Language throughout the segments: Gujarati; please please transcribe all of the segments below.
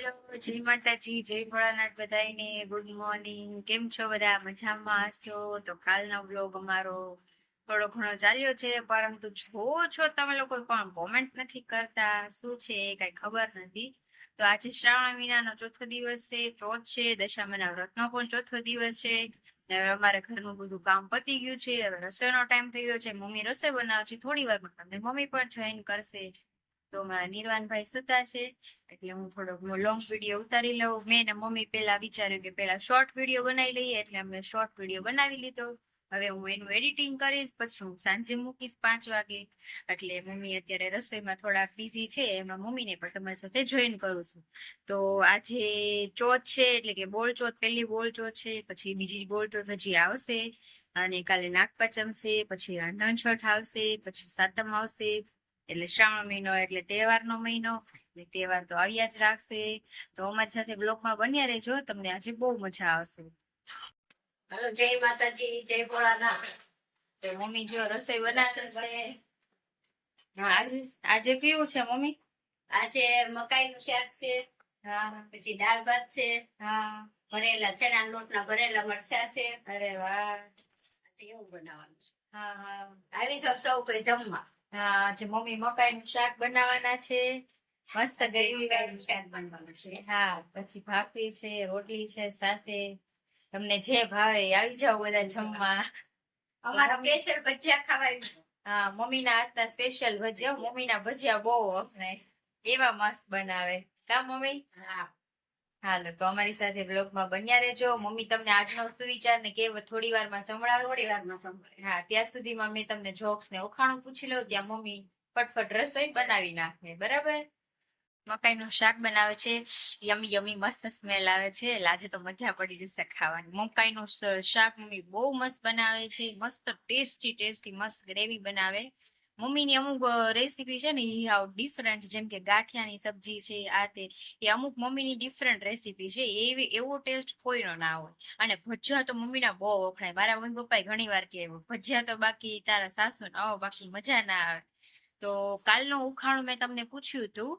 જય માતાજી, જય ભોળાનાથ બધાને ગુડ મોર્નિંગ કેમ છો બધા? મજામાં હશો? તો કાલનો બ્લોગ અમારો થોડો ઘણો ચાલ્યો છે, પરંતુ જો છો તમે લોકો પણ કોમેન્ટ નથી કરતા. શું છે? કઈ ખબર નથી. તો આજે શ્રાવણ મહિનાનો ચોથો દિવસ છે, ચોથ છે, દશામાના વ્રતનો પણ ચોથો દિવસ છે. હવે અમારે ઘરનું બધું કામ પતી ગયું છે. હવે રસોઈનો ટાઈમ થઈ ગયો છે. મમ્મી રસોઈ બનાવે છે. થોડી વારમાં તમને મમ્મી પણ જોઈન કરશે. તો મારા નિર્વાણભાઈ સુતા છે. એટલે હું થોડોક લોંગ વીડિયો ઉતારી લઉં. મેં ને મમ્મી પેલા વિચાર્યું કે પેલા શોર્ટ વીડિયો બનાવી લઈએ, એટલે અમે શોર્ટ વીડિયો બનાવી લીધો. હવે હું એનું એડિટિંગ કરીશ, પછી હું સાંજે મૂકીશ પાંચ વાગે. એટલે મમ્મી અત્યારે રસોઈમાં થોડાક બિઝી છે, એમાં મમ્મીને પણ તમારી સાથે જોઈન કરું છું. તો આજે ચોથ છે, એટલે કે બોલ ચોથ, પહેલી બોલ ચોથ છે, પછી બીજી બોલ ચોથ હજી આવશે. અને કાલે નાગપંચમ છે, પછી રાંધણ છઠ આવશે, પછી સાતમ આવશે. એટલે શ્રાવણ મહિનો એટલે તહેવારનો મહિનો. તહેવાર તો આવ્યા જ રાખશે. તો અમારી સાથે બ્લોગમાં બન્યા રહેજો. તમને આજે બહુ મજા આવશે. હલો જય માતાજી જય ભોળાનાથ. તો મમ્મી જો રસોઈ બનાવે છે. આજે આજે કયું છે મમ્મી? આજે મકાઈ નું શાક છે. હા. પછી દાળ ભાત છે. હા. ભરેલા ચણા લોટના ભરેલા મરચા છે. અરે વાહ. એવું બનાવવાનું છે. હા હા. આવી જાવ સૌ કોઈ જમવા. આજે મમ્મી મકાઈનું શાક બનાવવાના છે. મસ્ત ગયું શાક બનવાનું છે. હા પછી ભાખરી છે રોટલી છે સાથે તમને જે ભાવે આવી જાવ બધા જમવા. અમારા સ્પેશિયલ ભજીયા ખાવાય હા મમ્મીના હાથના સ્પેશિયલ ભજીયા મમ્મીના ભજીયા બહુ વખણાય એવા મસ્ત બનાવે. કા મમ્મી? હા. હાલો તો અમારી સાથે બ્લોગમાં બન્યા રહેજો. મમ્મી તમને આજનો સુવિચાર ને કે થોડી વારમાં સંભળાવશે થોડી વારમાં હા ત્યાં સુધીમાં મેં તમને જોક્સ ને ઓખાણું પૂછી લઉં ત્યાં મમ્મી ફટફટ રસોઈ બનાવી નાખે બરાબર? મકાઈનું શાક બનાવે છે યમી યમી મસ્ત સ્મેલ આવે છે એટલે આજે તો મજા પડી જશે ખાવાની. મકાઈનું શાક મમ્મી બહુ મસ્ત બનાવે છે મસ્ત ટેસ્ટી ટેસ્ટી મસ્ત ગ્રેવી બનાવે. મમ્મીની અમુક રેસીપી છે ને એ હાવ ડિફરન્ટ જેમ કે ગાંઠિયાની સબ્જી છે, આ તે, એ અમુક મમ્મીની ડિફરન્ટ રેસીપી છે, એવી, એવો ટેસ્ટ કોઈનો ના હોય. અને ભજીયા તો મમ્મીના બહુ વખણાય. મારા મમ્મી પપ્પાએ ઘણી વાર કહેવું ભજીયા તો બાકી તારા સાસુ ને આવો બાકી મજા ના આવે. તો કાલનું ઉખાણું મેં તમને પૂછ્યું હતું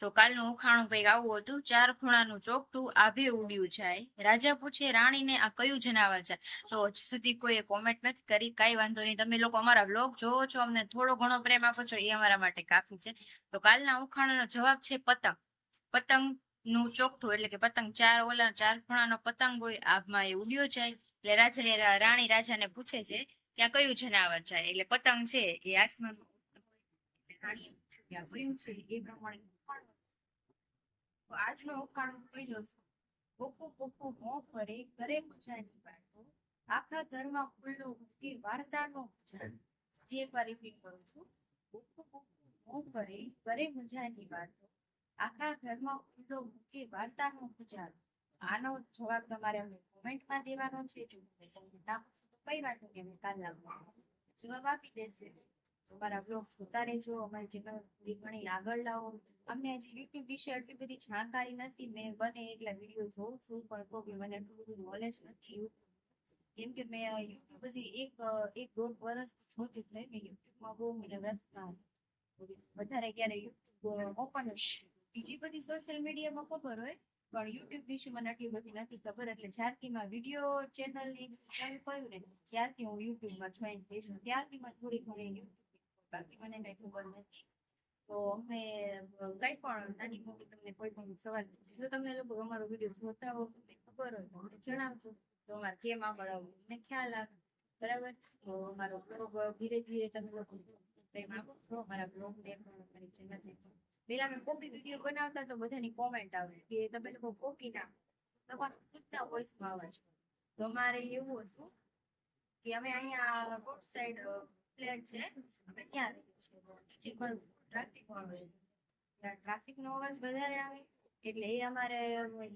તો કાલનું ઉખાણું કંઈક આવું હતું, ચાર ખૂણાનું ચોકટું આભે ઉડ્યું જાય. રાજા પૂછે, રાણીને આ કયું જનાવર છે? તો હજુ સુધી કોઈએ કોમેન્ટ નથી કરી, કઈ વાંધો નહીં. તમે લોકો અમારા બ્લોગ જોવો છો, અમને થોડો ઘણો પ્રેમ આપો છો, એ અમારા માટે કાફી છે. તો કાલના ઉખાણાનો જવાબ છે પતંગ. પતંગનું ચોકઠું, એટલે કે પતંગ ચાર ઓલા, ચાર ખૂણાનો પતંગ હોય, આભમાં એ ઉડ્યો જાય. એટલે રાજા રાણી રાજાને પૂછે છે કે આ કયું જનાવર છે? એટલે પતંગ છે એ આસમાન આ કયું છે? એ પ્રમાણે આજનો ઉખાણો કહ્યો છું? પોપુ પોપુ મો ફરે, કરે મજાની વાતો. આખા ઘરમાં ખુલ્લો મૂકી, વાર્તાનો મજા. જે રિપીટ કરું છું. પોપુ પોપુ મો ફરે, કરે મજાની વાતો. આખા ઘરમાં ખુલ્લો મૂકી, વાર્તાનો મજા. આનો જવાબ તમારે અમને કોમેન્ટમાં દેવાનો છે. જો તમે ના પૂછો તો કઈ નહીં, અમે કાલ બ્લોગમાં જવાબ આપી દેશે. અમારા બ્લોગ જોતા રહેજો. અમારી ચેનલ થોડી ઘણી આગળ લાવો. અમને હજી યુટ્યુબ વિશે આટલી બધી જાણકારી નથી. મેં બને એટલા વીડિયો જોઉં છું, પણ તો બી મને એટલું બધું નોલેજ નથી. કેમ કે મેં યુટ્યુબ હજી એક એક દોઢ વર્ષ જોતી જ નહીં. યુટ્યુબમાં બહુ મને રસ ના વધારે ક્યારે યુટ્યુબ ઓપન બીજી બધી સોશિયલ મીડિયામાં ખબર હોય, પણ યુટ્યુબ વિશે મને આટલી બધી નથી ખબર. એટલે જ્યારથી મેં વીડિયો ચેનલની ચાલુ કર્યું ને, ત્યારથી હું યુટ્યુબમાં જોઈન થઈ ત્યારથી મને થોડી ઘણી બાકી મને કઈ ખબર નથી તો અમે કઈ પણ નાની મોટી તમને કોઈ પણ સવાલ જો તમે લોકો અમારો વીડિયો જોતા હો તમને ખબર હોય તો અમને જણાવજો તો અમારે કેમ આગળ આવું મને ખ્યાલ આવે બરાબર તો અમારો બ્લોગ ધીરે ધીરે તમે લોકો પ્રેમ આપો છો અમારા બ્લોગ ને પણ અમારી ચેનલ છે પેલા અમે કોપી વીડિયો બનાવતા તો બધાની કોમેન્ટ આવે કે તમે લોકો કોપી ના તમારા ખુદના વોઇસમાં આવે છે તો અમારે એવું હતું કે અમે અહીંયા રોડ સાઈડ ટ્રાફિક વાળો ટ્રાફિક નો અવાજ વધારે આવે, એટલે એ અમારે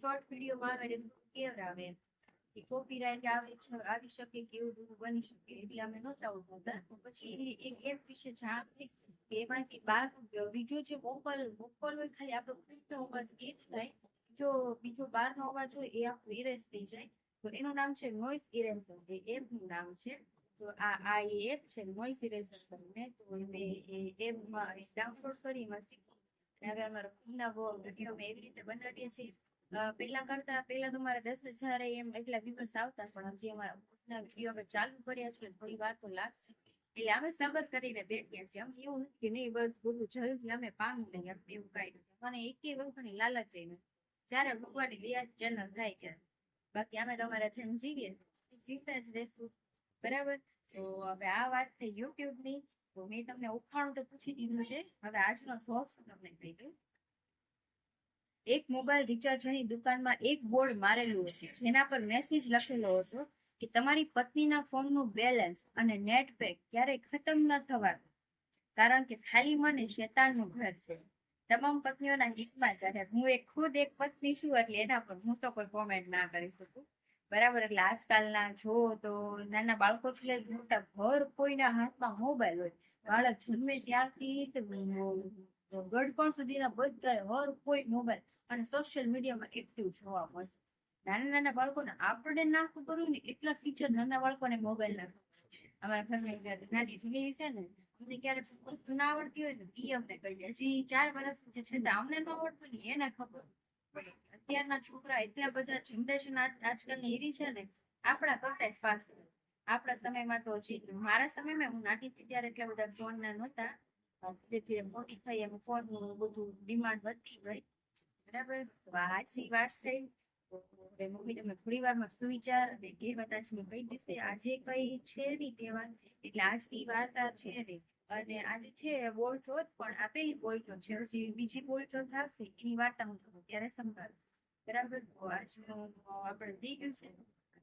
શોર્ટ વિડીયોમાં આવે એટલે કેવર આવે એમ. કે કોપીરાઇટ આવી આવી શકે કે એવું બધું બની શકે, એટલે અમે નહોતા ઉતારતા તો પછી એક એપ વિશે જાણ એમાં કે બાર બીજો જે વોકલ વોકલ હોય ખાલી આપણો ખુદનો અવાજ એ જ થાય. જો બીજો બહારનો અવાજ હોય એ આખો ઇરેઝ થઈ જાય. તો એનું નામ છે નોઇસ ઇરેઝર એ એપનું નામ છે. તો આ એપ છે કરીને તો એ એપમાં ડાઉનલોડ કરી એમાં શીખી હવે અમારો નવો વીડિયો અમે એવી રીતે બનાવીએ છીએ. પહેલા કરતા પહેલા તો મારા દસ હજાર એમ એટલા વ્યુઅર્સ આવતા, પણ હજી અમારા ખુદના વીડિયો અમે ચાલુ કર્યા છે, થોડી વાર તો લાગશે. એટલે અમે સબર કરીને બેઠ્યા છીએ. અમે એવું કે નહીં, બસ બધું જલ્દી અમે પામી લઈએ એવું કાંઈ નથી. મને એકે વખતની લાલચ નથી જ્યારે ભગવાનની દયા ચેનલ થાય ત્યારે. બાકી અમે તમારા જેમ જીવીએ જીવતા જ રહેશું. બરાબર? તો હવે આ વાત થઈ યુટ્યુબની તો મેં તમને ઉખાણું તો પૂછી દીધું છે. હવે આજનો જોક તમને કહી દઉં? એક મોબાઈલ રિચાર્જની દુકાનમાં એક બોર્ડ મારેલું હતું જેના પર મેસેજ લખેલો હતો કે તમારી પત્નીના ફોનનું બેલેન્સ અને નેટ પેક ક્યારેય ખતમ ન થવાનું. કારણ કે ખાલી મને શેતાનનું ઘર છે. તમામ પત્નીઓના હિતમાં જ્યારે હું એક ખુદ એક પત્ની છું એટલે એના પર હું તો કોઈ કોમેન્ટ ના કરી શકું. બરાબર, એટલે આજકાલના જો તો નાના બાળકોથી લઈને મોટા ભર કોઈના હાથમાં મોબાઈલ હોય, બાળક જન્મે ત્યારથી ગડપણ સુધીના બધા હર કોઈ મોબાઈલ અને સોશિયલ મીડિયામાં એક્ટિવ જોવા મળશે નાના નાના બાળકોને આપણે ના ખબર ને એટલા ફીચર નાના બાળકોને મોબાઈલ ના અમારા ઘરમાં નાની દીકરી છે ને અમને ક્યારેક વસ્તુ ના આવડતી હોય ને એ અમને કહીએ હજી ચાર વર્ષ છે, છતાં અમને ન આવડતું ને, એને ખબર. અત્યારના છોકરા એટલા બધા જનરેશન આજકાલની એવી છે ને, આપણા કરતા ફાસ્ટ આપણા સમયમાં તો હજી મારા સમયમાં હું નાની હતી ત્યારે એટલા બધા ફોન ના નહોતા. ધીરે ધીરે મોટી થઈ એમ ફોનનું બધું ડિમાન્ડ વધતી ગઈ. બરાબર? આજની વાત છે. હવે મમ્મી તમે થોડી વારમાં સુવિચાર અને કહેવત આજની કઈ દેશે આજે કઈ છે નહીં તહેવાર એટલે આજની વાર્તા છે ને અને આજે છે બોલચોથ પણ આપેલી બોલ ચોથ છે. હજી બીજી બોલચોથ આવશે, એની વાર્તા હું તમને ત્યારે સંભાળીશ બરાબર? આજનું આપણે થઈ ગયું છે.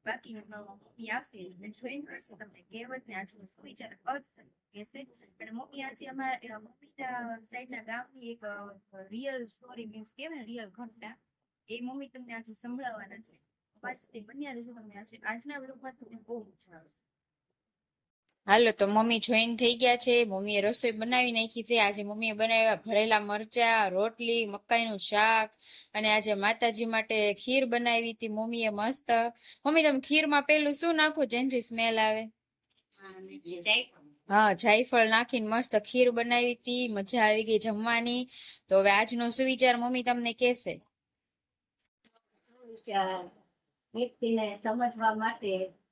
બાકી મમ્મી આવશે એટલે જોઈન કરશે, તમને કહેવત ને આજનો સુવિચાર કરશે કહેશે. અને મમ્મી આજે અમારા મમ્મીના સાઈડના ગામની એક રિયલ સ્ટોરી મીન્સ કહેવાય રિયલ ઘટના. એ મમ્મી તમને આજે સંભળાવવાના છે. પાછળ બન્યા રહેજો તમને આજે. આજના બ્લોગમાં તમને બહુ મજા આવશે. હાલો, તો મમ્મી જોઈન થઈ ગયા છે. મમ્મીએ રસોઈ બનાવી નાખી છે. આજે મમ્મીએ બનાવ્યા ભરેલા મરચા, રોટલી, મકાઈનું શાક અને આજે માતાજી માટે ખીર બનાવી હતી. મમ્મીએ મસ્ત. મમ્મી, તમે ખીરમાં પેલું શું નાખો? જેનથી સ્મેલ આવે? હા, જાયફળ નાખીને મસ્ત ખીર બનાવી હતી. મજા આવી ગઈ જમવાની. તો હવે આજનો સુવિચાર મમ્મી તમને કેસે વ્યક્તિને સમજવા માટે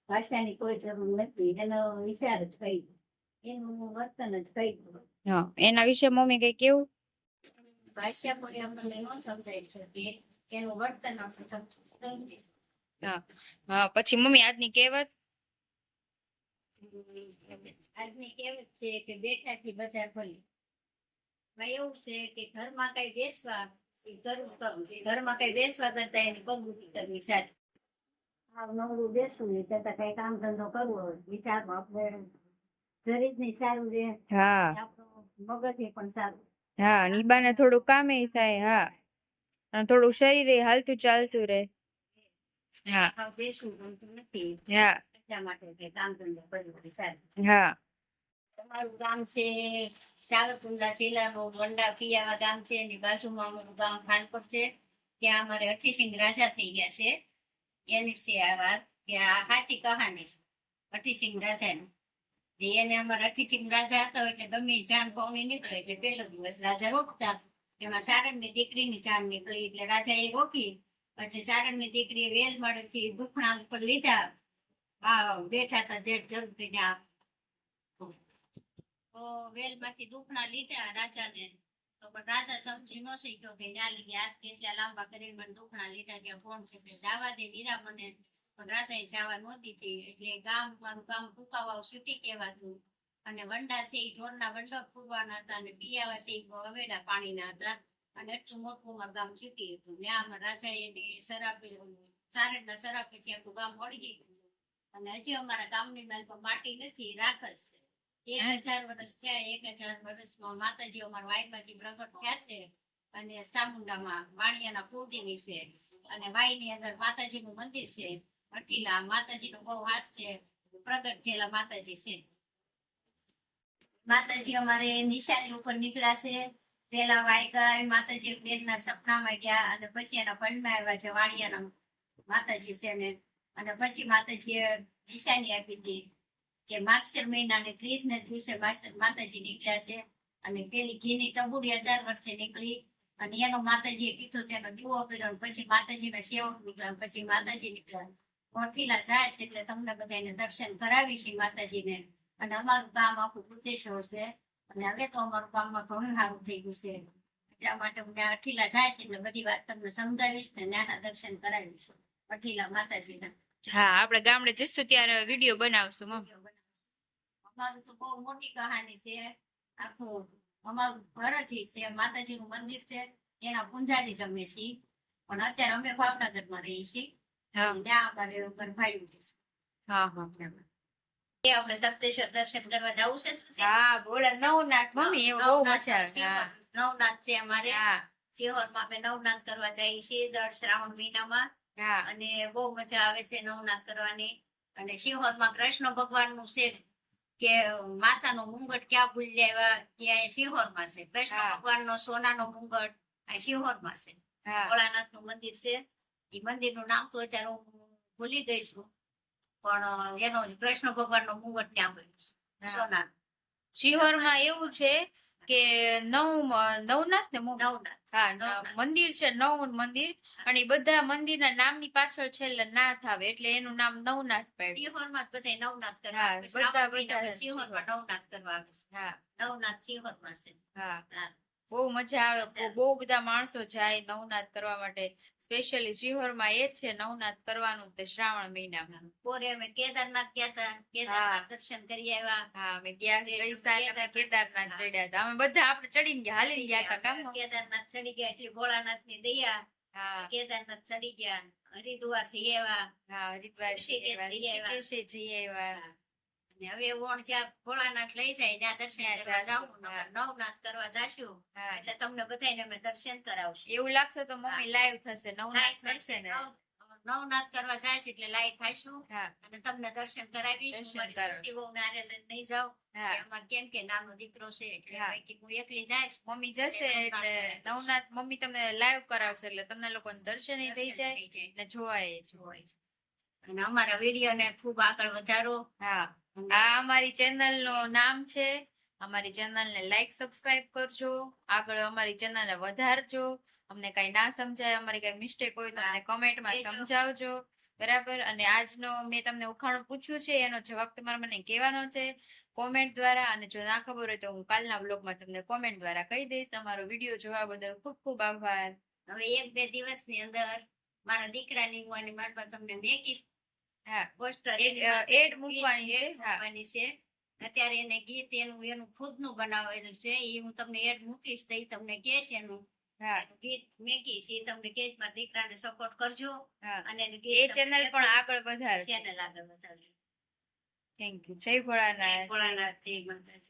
ભાષાની કોઈ જરૂર નથી. એનો વિચાર જ કહી એનું વર્તન જ હા એના વિશે મમ્મી કઈ કેવું? ભાષા કોઈ આપણને ન સમજાય છે એનું વર્તન આપણે સમજી. હા પછી મમ્મી આજની કહેવત? આજની કહેવત છે કે બેઠાથી બજાર ખોલી. ભાઈ એવું છે કે ઘરમાં કઈ બેસવા જરૂર કરવું ઘરમાં કઈ બેસવા કરતા એની પગુતી કરવી સારી. આવ નવરું બેસવું એ કરતા કઈ કામ ધંધો કરવો હોય વિચારમાં આપણે શરીરની સારું રહે. હા. આપણું મગજ એ પણ સારું. હા નીબાને થોડું કામે થાય હા. અને થોડું શરીરે હાલતું ચાલતું રહે. હા. બેસવું ગમતું નથી. હા. એટલા માટે કે કામ ધંધો કરવો સારું. હા. તમારું ગામ છે સાવરકુંડલા જિલ્લાનું વંડા ફિયાવા ગામ છે એની બાજુમાં અમારું ગામ ખાનપુર છે. ત્યાં અમારે અઠીસિંહ રાજા થઈ ગયા છે. એની છે કે આ ખાસી કહાની છે. અઠીસિંહ રાજાની. એને અમારે અઠીસિંહ રાજા હતો એટલે ગમે જાન પૌણી નીકળે એટલે પેલો દિવસ રાજા રોકતા. એમાં સારણની દીકરીની જાન નીકળી એટલે રાજા એ રોકી. એટલે સારણની દીકરીએ વેલ મળેથી દુખણા ઉપર લીધા. બેઠા હતા જેઠ જરૂર ને તો વેલમાંથી દુખણા લીધા રાજાને. તો પણ રાજા ન ન મારું અને વંડા છે એ ઢોરના વંડા પૂરવાના હતા અને પિયાવા છે એ હવેડા પાણીના હતા. અને એટલું મોટું અમારું ગામ સિટી હતું. ત્યાં અમારા રાજાએ એની શરાબી સારડના શરાબીથી આખું ગામ વળી ગયું. અને હજી અમારા ગામની માલ પર માટી નથી રાખ છે. હજાર વર્ષ થયા, એક હજાર વર્ષમાં માતાજી અમારા વાઈમાંથી પ્રગટ થયા છે અને ચામુંડામાં વાણિયાના કુળદેવી છે અને વાઈની અંદર માતાજીનું મંદિર છે, અટીલા માતાજીનો બહુ વાસ છે, પ્રગટ થયેલા માતાજી છે. માતાજી અમારે નિશાની ઉપર નીકળ્યા છે. પેલા વાઈ ગયા માતાજી સપના સપનામાં ગયા અને પછી એના ભણમાં આવ્યા છે, વાણિયાના માતાજી છે ને. અને પછી માતાજીએ નિશાની આપી હતી. કે મહિના મહિનાને ત્રીસ ને દિવસે માતાજી નીકળ્યા છે અને પેલી ઘીની ટબુડી હજાર વર્ષે નીકળી અને એનો માતાજીએ કીધું તેનો દીવો કર્યો પછી માતાજીના સેવક નીકળ્યા પછી માતાજી નીકળ્યા. કોઠીલા જાય છે એટલે તમને બધાને દર્શન કરાવી છે માતાજીને. અને અમારું ગામ આખું બુદ્ધેશ્વર છે અને હવે તો અમારું ગામમાં ઘણું સારું થઈ ગયું છે. એટલા માટે હું ત્યાં અઠીલા જાય છે એટલે બધી વાત તમને સમજાવીશ ને નાના દર્શન કરાવીશ. અઠીલા માતાજીના. હા આપણે ગામડે જઈશું ત્યારે વીડિયો બનાવશું મમ્મી અમારું તો બહુ મોટી કહાની છે. આખું અમારું ઘર જ છે. માતાજીનું મંદિર છે. એના પૂંજારી જ અમે છીએ. પણ અત્યારે અમે ભાવનગરમાં રહીએ છીએ. ત્યાં અમારે ઘર ભાઈ છે. હા હા. આપણે તપ્તેશ્વર દર્શન કરવા જવું છે હા બોલા નવનાથ મમ્મી એવો બહુ મજા આવે. હા નવનાથ છે અમારે. હા. અમે નવનાથ કરવા જઈએ છીએ દર શ્રાવણ મહિનામાં. હા. અને બહુ મજા આવે છે નવનાથ કરવાની. અને સિંહોરમાં કૃષ્ણ ભગવાનનું છે કે માતાનો મુંગટ ક્યાં ભૂલી આવ્યા ત્યાં સિંહોરમાં છે. કૃષ્ણ હા. ભગવાન નો સોનાનો મુંગટ આ સિંહોરમાં છે. હા. ભોળાનાથનું મંદિર છે. એ મંદિરનું નામ તો અત્યારે હું ભૂલી ગઈ છું. પણ એનો કૃષ્ણ ભગવાન નો મુંગટ ત્યાં પડ્યું છે. હા. સોના એવું છે કે નવ નવનાથ ને નવનાથ. હા મંદિર છે નવ મંદિર. અને બધા મંદિરના નામની પાછળ છેલ્લે નાથ આવે એટલે એનું નામ નવનાથ પડ્યું સિંહોરમાં બધા નવનાથ કરવા આવે બધા- બધા સિંહોરમાં નવનાથ કરવા આવે છે. હા. નવનાથ સિંહોરમાં છે. હા. બહુ મજા આવે. બહુ બધા માણસો જાય નવનાથ કરવા માટે. સ્પેશિયલી શિહોરમાં એ છે નવનાથ કરવાનું તે શ્રાવણ મહિનામાં. પોરે અમે કેદારનાથ ગયા હતા કેદારનાથ દર્શન કરી આવ્યા. હા અમે ગયા ગઈ સાલ અમે કેદારનાથ- ચડ્યા હતા અમે બધા આપણે ચડીને ગયા હાલી ગયા હતા કામ કેદારનાથ ચડી ગયા એટલે ભોળાનાથની દયા. હા. કેદારનાથ ચડી ગયા. હરિદ્વારથી આવ્યા. હા હરિદ્વાર જઈ આવ્યા, અને હવે ઓણ જ્યાં ભોળાનાથ લઈ જાય ત્યાં દર્શન કરવા જાવું નવનાથ કરવા જાશું. એટલે તમને બધાને અમે દર્શન કરાવશું. એવું લાગશે તો મમ્મી લાઈવ થશે નવનાથ થશે. ને? નવનાથ કરવા જાય છે એટલે લાઈવ થાશું અને તમને દર્શન કરાવીશું. લઈને નહીં જાઉં. અમારે કેમ કે નાનો દીકરો છે એટલે હા. એકલી જઈશ. મમ્મી જશે એટલે નવનાથ મમ્મી તમને લાઈવ કરાવશે એટલે તમને લોકોને દર્શન થઈ દર્શન જાય ને જોવાય જોવાય અને અમારા વીડિયો ને ખૂબ આગળ વધારો. હા. આ અમારી ચેનલનું નામ છે. અમારી ચેનલ ને લાઈક સબસ્ક્રાઇબ કરજો. આગળ અમારી ચેનલ ને વધારજો. અમને કઈ ના સમજાય અમારી કઈ મિસ્ટેક હોય તો અમને કમેન્ટમાં. સમજાવજો. બરાબર? અને આજનો મેં તમને ઉખાણું પૂછ્યું છે એનો જવાબ તમારે મને કહેવાનો છે. કોમેન્ટ દ્વારા અને જો ના ખબર હોય તો હું કાલના બ્લોગમાં તમને કોમેન્ટ દ્વારા કહી દઈશ. તમારો વીડિયો જોવા બદલ ખૂબ ખૂબ આભાર. હવે એક બે દિવસની અંદર મારા દીકરાની હું આની મારા તમને મેં પોસ્ટર એક, મૂકવાની છે, મૂકવાની છે. અત્યારે એને ગીત એનું એનું ખુદનું બનાવેલું છે. એ હું તમને એડ મૂકીશ તો એ તમને કહેશ એનું. હા. ગીત મેકીશ. એ તમને કહેશ મારા દીકરાને સપોર્ટ કરજો. અને એ ચેનલ પણ આગળ વધારશે. ચેનલ આગળ વધારજો. થેન્ક યુ જય ભોળાનાથ. ભોળાનાથ. જય માતાજી.